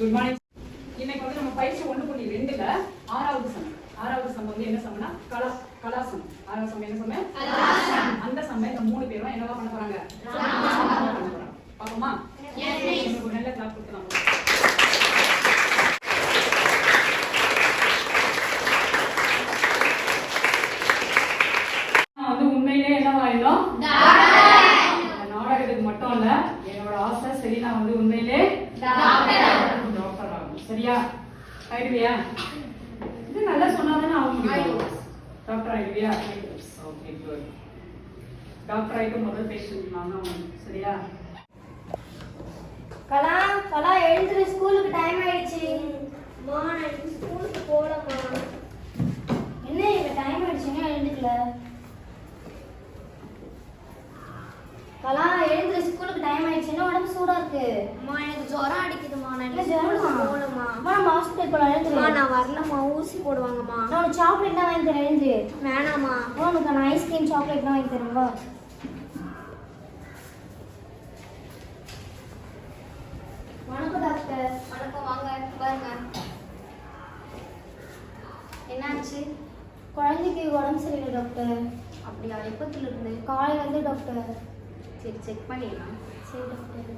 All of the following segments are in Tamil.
குட் மார்னிங் இன்னைக்கு வந்து நம்ம பயிற்சி ஒன்று புள்ளி ரெண்டுல ஆறாவது சமம் ஆறாவது சமம் வந்து என்ன சமம்னா கலா கலாசம் ஆறாவது சமம் என்ன சமயம்? அந்த சமயம் இந்த மூணு பேரும் என்னவா பண்ண போறாங்க? பார்ப்போமா? நல்ல கிளாப் கொடுக்கலாம் நான் வந்து உண்மையிலே என்ன ஆயிடும் நாடகத்துக்கு மட்டும் இல்ல என்னோட ஆசை சரி நான் வந்து உண்மையிலே சரியா? ஆயிடுவியா? இது நல்லா சொன்னாதானே ஆக முடியும். டாக்டர் ஆயிடுவியா? ஓகே குட் டாக்டர் ஆயிட்டு முதல் பேஷண்ட் நான் தான் சரியா? கலா கலா எழுந்துரு. ஸ்கூலுக்கு டைம் ஆயிடுச்சு. மா நான் ஸ்கூலுக்கு போகலம்மா. என்ன இவ டைம் ஆயிடுச்சுங்க? எழுந்துக்கல. கலா எழுந்துரு. ஸ்கூலுக்கு டைம் ஆயிடுச்சுன்னா உடம்பு சூடா இருக்கு. அம்மா எனக்கு ஜுரம் அடிக்குதுமா நான் போகலம்மா. அம்மா நம்ம ஹாஸ்பிட்டல் அம்மா நான் வரலம்மா ஊசி போடுவாங்கம்மா. நான் சாக்லேட் தான் வாங்கி தரேன் வேணாம்மா. உனக்கு நான் ஐஸ்கிரீம் சாக்லேட் தான் வாங்கி தரேன் வா. வணக்கம் டாக்டர் வணக்கம் வாங்க பாருங்க என்னாச்சு? குழந்தைக்கு உடம்பு சரியில்லை டாக்டர் அப்படியா? எப்பத்துல இருந்து காலையில இருந்து டாக்டர் சரி செக் பண்ணிடலாம். சரி டாக்டர்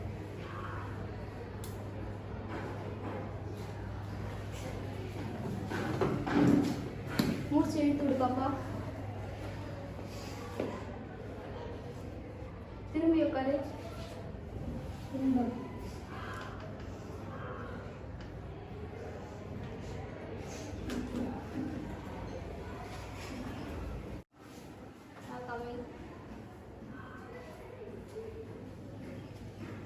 மூச்சு விடு பாப்பா திரும்பி. உட்காரு திரும்ப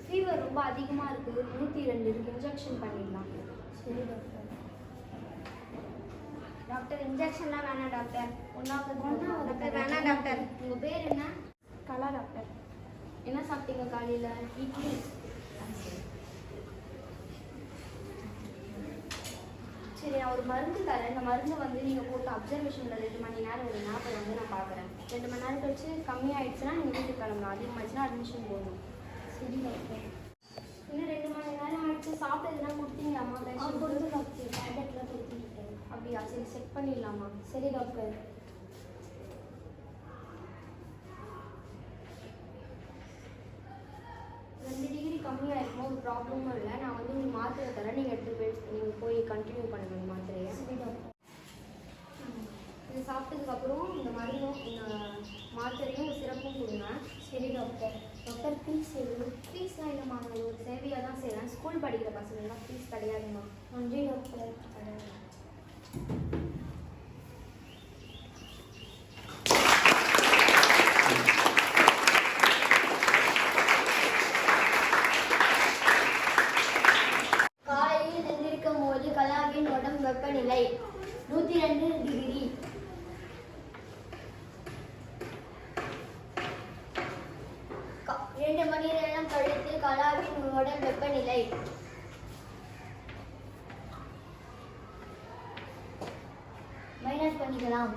ஃபீவர் ரொம்ப அதிகமாக இருக்குது நூற்றி ரெண்டு இருக்கு இன்ஜெக்ஷன் பண்ணிடலாம். சரி டாக்டர் டாக்டர் இன்ஜெக்ஷன்லாம் வேணாம் டாக்டர். ஒன்றாவது டாக்டர் வேணாம் டாக்டர். உங்கள் பேர் என்ன? கலா டாக்டர். என்ன சாப்பிட்டீங்க காலையில்? இட்லி. சரி நான் ஒரு மருந்து தரேன். இந்த மருந்து வந்து நீங்கள் போட்டு அப்சர்வேஷனில் ரெண்டு மணி நேரம் ஒரு நாற்பது வந்து நான் பார்க்குறேன். ரெண்டு மணி நேரம் கழிச்சு கம்மியாயிடுச்சுன்னா நீங்கள் வீட்டுக்கு கிளம்பலாம். அதிகமாச்சுன்னா அட்மிஷன் போடணும் சரி டாக்டர். இன்னும் ரெண்டு மணி நேரம் ஆயிடுச்சு சாப்பிட்டதுனா கொடுத்தீங்க பேஷண்ட் கொடுத்து கொடுத்துருக்கேன் அப்படியா சரி செக் பண்ணிடலாமா சரி டாக்டர் ரெண்டு டிகிரி கம்மியாக இருக்கும் ஒரு ப்ராப்ளமும் இல்லை. நான் வந்து உங்களுக்கு மாத்திரை தரேன். நீங்கள் எடுத்துகிட்டு போய் நீங்கள் போய் கண்டினியூ பண்ணுங்க இந்த மாத்திரையை. சரி டாக்டர் இது சாப்பிட்டதுக்கப்புறம் இந்த மருந்தும் இந்த மாத்திரையும் சிறப்பும் கொடுங்க. சரி டாக்டர் டாக்டர் ஃபீஸ் எது ஃபீஸ்லாம் இல்லைம்மா நான் ஒரு சேவையாக தான் செய்கிறேன் ஸ்கூல் படிக்கிற பசங்களாம் ஃபீஸ் கிடையாதும்மா நன்றி டாக்டர் வெப்பநிலை நூத்தி ரெண்டு டிகிரி. க- இரண்டு மணி நேரம் கழித்து கலாவின் உடல் வெப்பநிலை பண்ணிக்கலாம்.